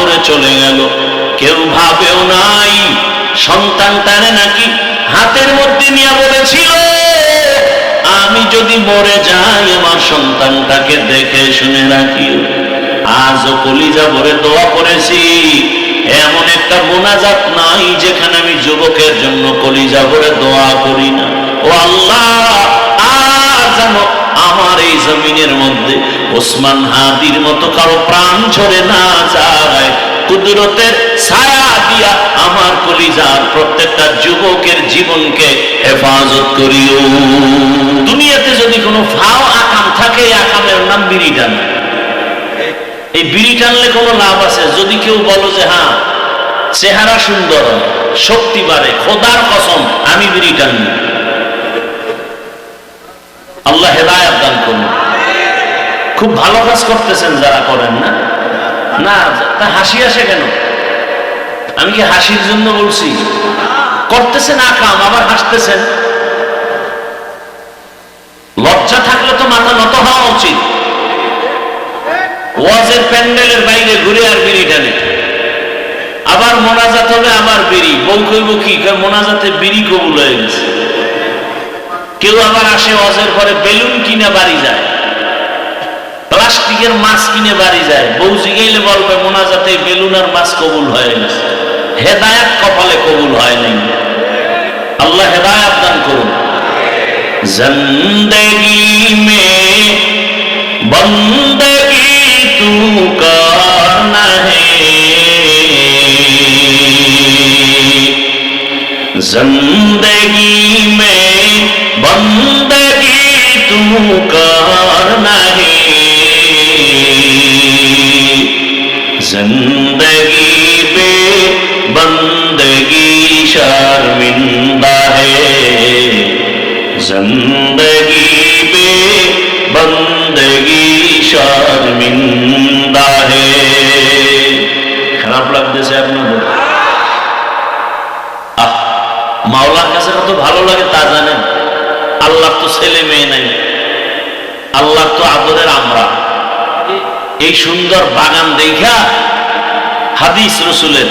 করে চলে গেল। কেউ ভাবেও নাই সন্তানটারে নাকি হাতের মধ্যে নিয়ে বলেছিল, আমি যদি মরে যাই, আমার সন্তানটাকে দেখে শুনে রাখিও আজও কলিজা ভরে দোয়া করেছি। এমন একটা মোনাজাত নাই, যেখানে আমি যুবকের জন্য কলিজা ভরে দোয়া করি না। ও আল্লাহ আর জানো আমার এই জমিনের মধ্যে ওসমান হাদির মতো কারও প্রাণ ঝরে না যায়। কুদরতের ছায়া দিয়া আমার কলিজার প্রত্যেকটা যুবকের জীবনকে হেফাজত করিও। দুনিয়াতে যদি কোনো ফাও আকাম থাকে আকামের নাম বিড়ি টান। এই বিড়ি টানলে কোনো লাভ আছে? যদি কেউ বলো যে হ্যাঁ চেহারা সুন্দর, শক্তি বাড়ে, খোদার কসম, আমি বিড়ি টানি। আল্লাহ হেদায়াত খুব ভালো কাজ করতেছেন যারা করেন না? না, তা হাসি আসে কেন? আমি কি হাসির জন্য বলছি? করতেছেন আকাম আবার হাসতেছেন? লজ্জা থাকলে তো মাথা নত হওয়া উচিত। ওয়াজের প্যান্ডেলের বাইরে ঘুরে আর বিড়ি টানে। আবার মোনাজাত হবে আবার বিড়ি। বউ কইব মোনাজাতে বিড়ি কবুল হয়ে গেছে। কেউ আবার আসে ওয়াজের পরে বেলুন কিনা বাড়ি যায়। মুনাফিকের মাছ কিনে বাড়ি যায়। বউ গেলে বলবে, মোনাজাতে বেলুনার মাছ কবুল হয় না। হেদায়াত কপালে কবুল হয় নাই। আল্লাহ হেদায়াত দান করুন। জিন্দগি মে বন্দগি তু করনা হে। জিন্দগি মে বন্দগি তু করনা زندگی بے بندگی شرمندہ ہے زندگی بے بندگی شرمندہ ہے খারাপ লাগতেছে আপনাদের। আহ, মাওলার কাছে কত ভালো লাগে তা জানেন। আল্লাহ তো ছেলে মেয়ে নাই। আল্লাহ তো আদরের আমরা। এই সুন্দর বাগান দেখা হাদিস রসুলের।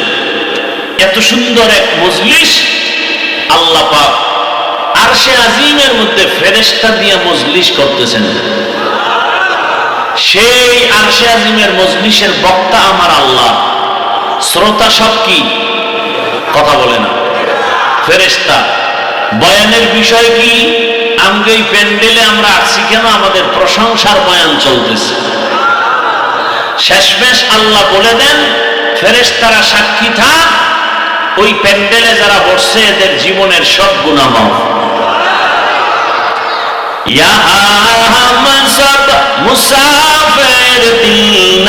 এত সুন্দর এক মজলিস আল্লাহ পাক আর সে আজিমের মধ্যে ফেরেস্তা দিয়ে মজলিস করতেছেন। সেই আরশে আজিমের মজলিসের বক্তা আমার আল্লাহ। শ্রোতা সব কি? কথা বলে না। ফেরেস্তা বয়ানের বিষয় কি? আমাকে এই প্যান্ডেলে আমরা আসছি কেন? আমাদের প্রশংসার বয়ান চলতেছে। শেষমেশ আল্লাহ বলে দেন ফেরেস্তারা সাক্ষী থাক, ওই প্যান্ডেলে যারা বসছে এদের জীবনের সব গুণাম মুসাফের দিন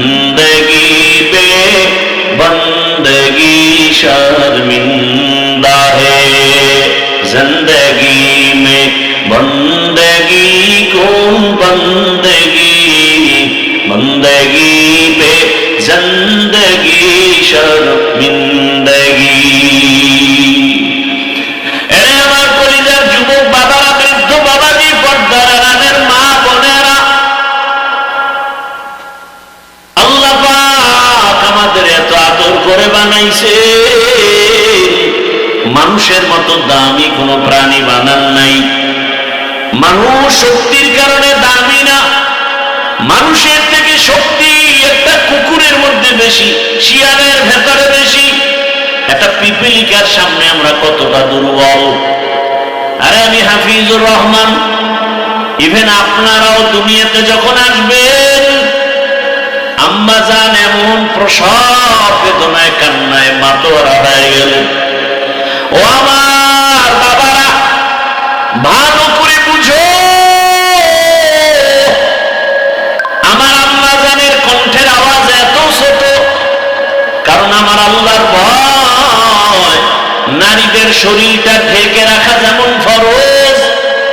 زندگی میں بندگی کو بندگی بندگی پہ زندگی شرمندگی اے আমার পরিবার যুবক বাবারা, বৃদ্ধ বাবাজি পর্দারানের মা, বোনেরা। আল্লাহ পাক আমাদের এত আদর করে বানাইছে। মানুষের মতো দামি কোনো প্রাণী বানান নাই। মানুষ শক্তির কারণে দামি না। মানুষের থেকে শক্তি একটা কুকুরের মধ্যে বেশি, শিয়ালের ভেতরে বেশি। একটা পিপিলিকার সামনে আমরা কতটা দুর্বল। আরে আমি হাফিজুর রহমান ইভেন আপনারাও দুনিয়াতে যখন আসবেন আম্মা যান এমন প্রসব, বেদনায় কান্নায় মাতোয়ারা হয়ে গেলেন। ও আমার বাবারা ভালো করে বুঝো। আমার জানের কণ্ঠের আওয়াজ এত ছোট, কারণ আমার আল্লাহর ভয়, নারীদের শরীরটা ঢেকে রাখা যেমন ফরজ,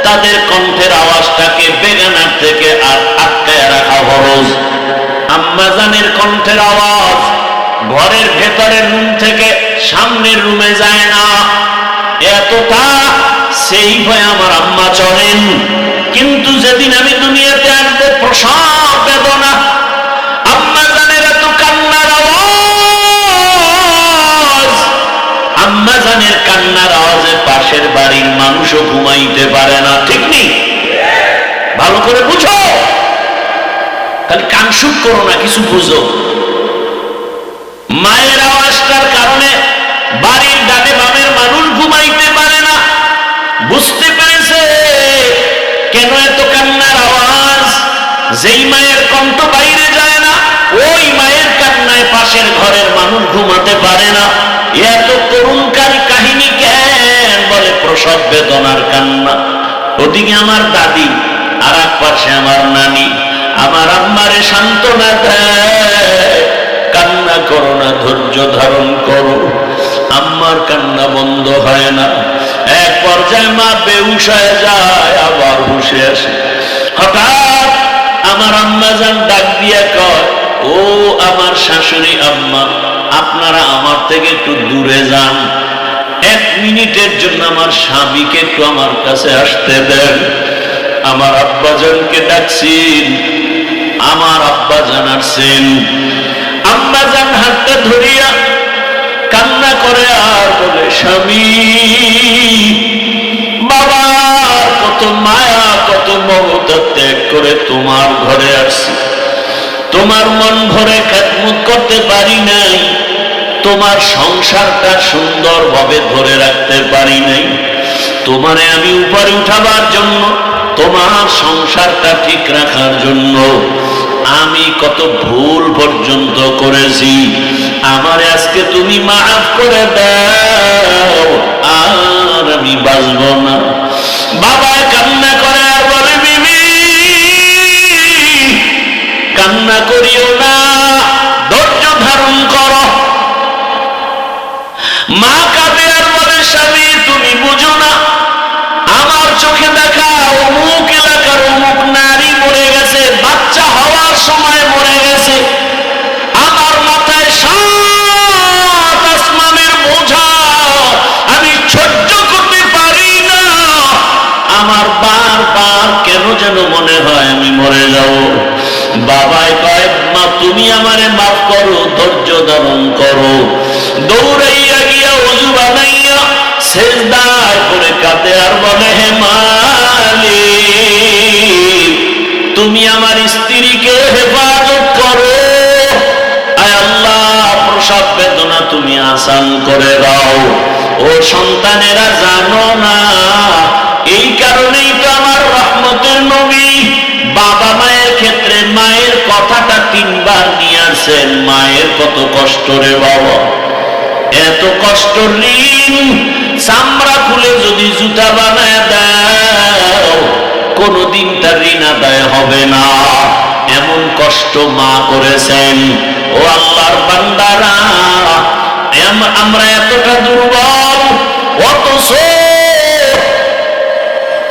তাদের কণ্ঠের আওয়াজটাকে বেগানার থেকে আর আটকায় রাখা ফরজ। আম্মাজানের কণ্ঠের আওয়াজ ঘরের ভেতরের রুম থেকে সামনের রুমে যায় না। এতটা সেই ভয় আমার আম্মা চলেন। কিন্তু যেদিন আমি দুনিয়াতে আসব প্রসব বেদনা এত কান্নার আওয়াজ। কান্নার পাশের বাড়ির মানুষও ঘুমাইতে পারে না ভালো করে বুঝো। তাহলে কানসুক করো না, কিছু বুঝো। মায়ের আওয়াজটার কারণে বাড়ির ডানে বামের মানুষ ঘুমাইতে পারে না। বুঝতে পেরেছে? কেন এত কান্নার আওয়াজ? যেই মায়ের কণ্ঠ বাইরে যায় না, ওই মায়ের কান্নায় পাশের ঘরের মানুষ ঘুমাতে পারে না। এত করুণকার কাহিনী কেন বলে প্রসব বেদনার কান্না? ওদিকে আমার দাদি, আর এক পাশে আমার নানি, আমার আম্মারে সান্ত্বনা দেয়। করো না, ধৈর্য ধারণ করো। আম্মার কান্না বন্ধ হয় না। এক পর্যায়ে মা বেউস হয়ে যায়, আবার হুসে আসে। হঠাৎ আমার আম্মা যান ডাক দিয়া কয়, ও আমার শাশুড়ি আম্মা, আপনারা আমার থেকে একটু দূরে যান। এক মিনিটের জন্য আমার স্বামীকে একটু আমার কাছে আসতে দেন। আমার আব্বাজানকে ডাকছেন, আমার আব্বা জানাচ্ছেন আম্মা জান হাতটা ধরিয়া, কান্না করে আর বলে, স্বামী, বাবা, কত মায়া, কত মমতা ত্যাগ করে তোমার ঘরে আসছি। তোমার মন ভরে খেদমত করতে পারি নাই, তোমার সংসারটা সুন্দরভাবে ধরে রাখতে পারি নাই। তোমারে আমি উপরে উঠাবার জন্য, তোমার সংসারটা ঠিক রাখার জন্য আমি কত ভুল পর্যন্ত করেছি। আমার আজকে তুমি মাফ করে দাও। আর আমি বাঁচব না। বাবা কান্না যেন মনে হয় আমি মরে যাব। বাবাই কয়, মা, তুমি আমারে মাফ করো, ধৈর্য ধারণ করো। দৌড়াইয়া গিয়া অজু বানাইয়া শেষদায় করে কাঁদে আর বলে, হে মালিক, তুমি আমার স্ত্রীকে হেফাজত করো। আল্লাহ প্রসাদ বেদনা তুমি আসান করে দাও। ও সন্তানেরা জানো না এই কারণেই তো আমার রহমতের নবী বাবা মায়ের ক্ষেত্রে মায়ের কথাটা তিনবার নিয়ে আসেন মায়ের কত কষ্ট রে বাবা। এত কষ্ট ঋণ চামড়া খুলে যদি জুতা বানায় দাও, কোনদিন তার ঋণ আদায় হবে না। এমন কষ্ট মা করেছেন। ও আল্লাহর বান্দারা আমরা এতটা দুর্বল, অথচ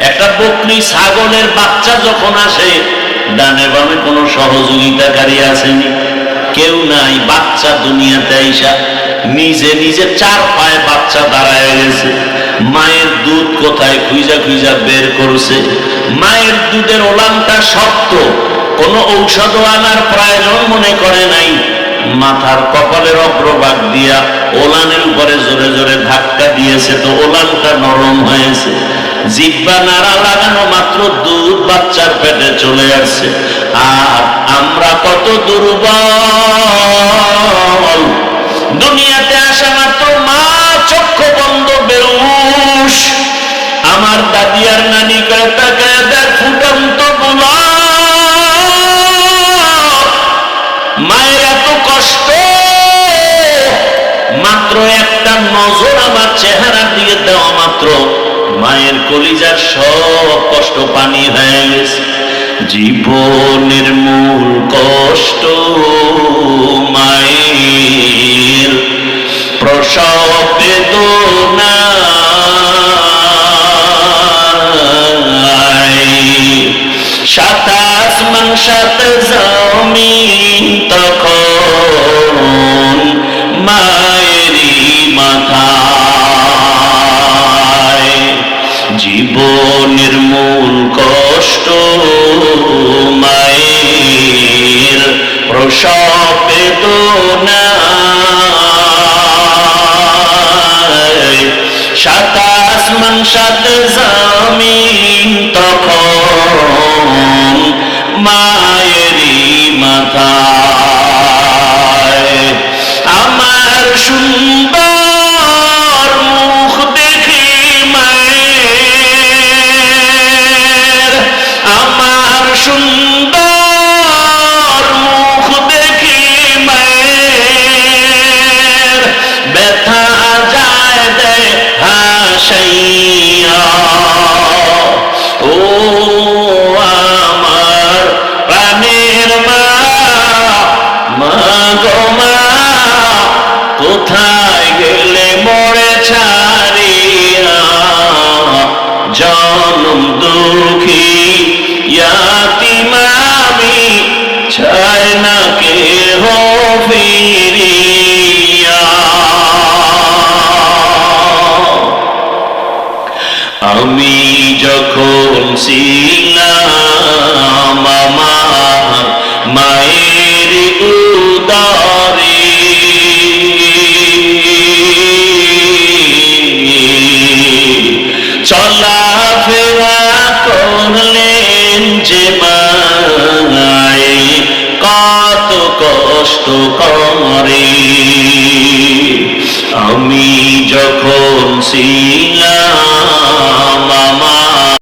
একটা বকরি ছাগলের বাচ্চা যখন আসে, ডানে বামে কোনো সহযোগিতাকারী আসেনি, কেউ নাই, বাচ্চা দুনিয়াতে আইসা নিজে নিজে চার পায়ে বাচ্চা দাঁড়ায় গেছে। মায়ের দুধ কোথায় খুঁজা খুঁজা বের করছে। মায়ের দুধের ওলানটা শক্ত, কোনো ঔষধ আনার প্রয়োজন মনে করে নাই। মাথার কপালের অগ্রভাগ দিয়া ওলানের উপরে জোরে জোরে ধাক্কা দিয়েছে, তো ওলানটা নরম হয়েছে। জিব্বা নাড়া লাগানো মাত্র দুধ বাচ্চার পেটে চলে আসছে আর আমরা কত দুর্বল। দুনিয়াতে আসা মাত্র মা চক্ষ বন্ধ বেউস আমার দাদি আর নানি কয়েকটা গায়েদার ফুটন্ত মায়ের এত কষ্ট। মাত্র একটা নজর আমার চেহারা দিয়ে দেওয়া মাত্র মায়ের কলিজার সব কষ্ট পানি হয়ে গেছে। জীবনের মূল কষ্ট মায়ের। প্রসব বেদনা সাত সাত জমিন তখন মায়েরই মায়ের প্রসব সাত আসমান সাত জমিন তখন মায়েরই মাথায় জনম দুঃখী ইয়াতিমামি ছায় না কে হো আমি যখন ছিলাম